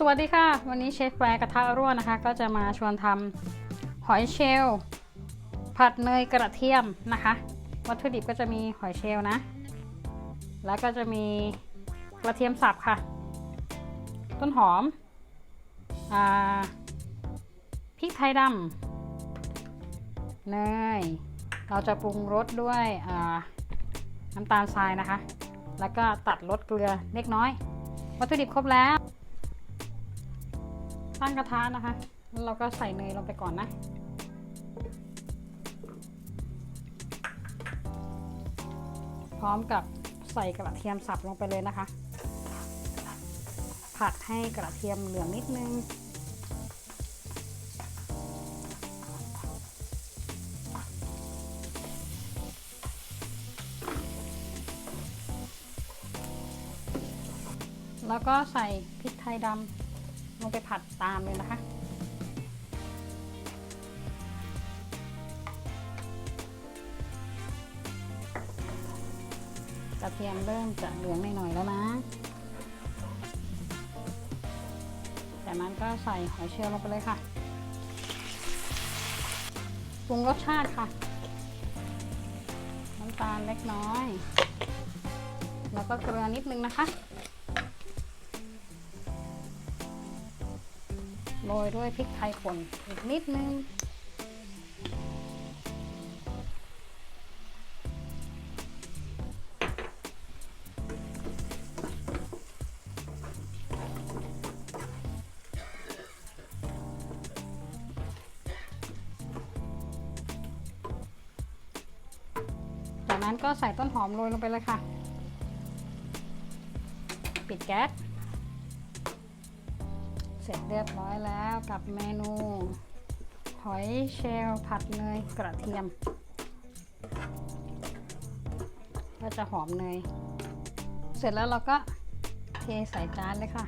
สวัสดีค่ะ วันนี้เชฟแวร์กระทะร่วนนะคะ ก็จะมาชวนทำหอยเชลล์ผัดเนยกระเทียมนะคะ วัตถุดิบก็จะมีหอยเชลล์นะ แล้วก็จะมีกระเทียมสับค่ะ ต้นหอมอพริกไทยดำเนยเราจะปรุงรสด้วยน้ำตาลทรายนะคะ แล้วก็ตัดรสเกลือเล็กน้อย วัตถุดิบครบแล้ว ตั้งกระทะนะคะ แล้วเราก็ใส่เนยลงไปก่อนนะ พร้อมกับใส่กระเทียมสับลงไปเลยนะคะ ผัดให้กระเทียมเหลืองนิดนึงแล้วก็ใส่พริกไทยดำ ลงไปผัดตามเลยนะคะ กระเทียมเริ่มจะเหลืองหน่อยๆแล้วนะ จากนั้นก็ใส่หอยเชลล์ลงไปเลยค่ะ ปรุงรสชาติค่ะ น้ำตาลเล็กน้อย แล้วก็เกลือนิดนึงนะคะ โรยด้วยพริกไทยป่นอีกนิดนึง จากนั้นก็ใส่ต้นหอมโรยลงไปเลยค่ะ ปิดแก๊ส สร็จเรียบร้อยแล้วกับเมนู หอยเชลล์ผัดเนยกระเทียม ก็จะหอมเนย เสร็จแล้วเราก็เทใส่จานเลยค่ะ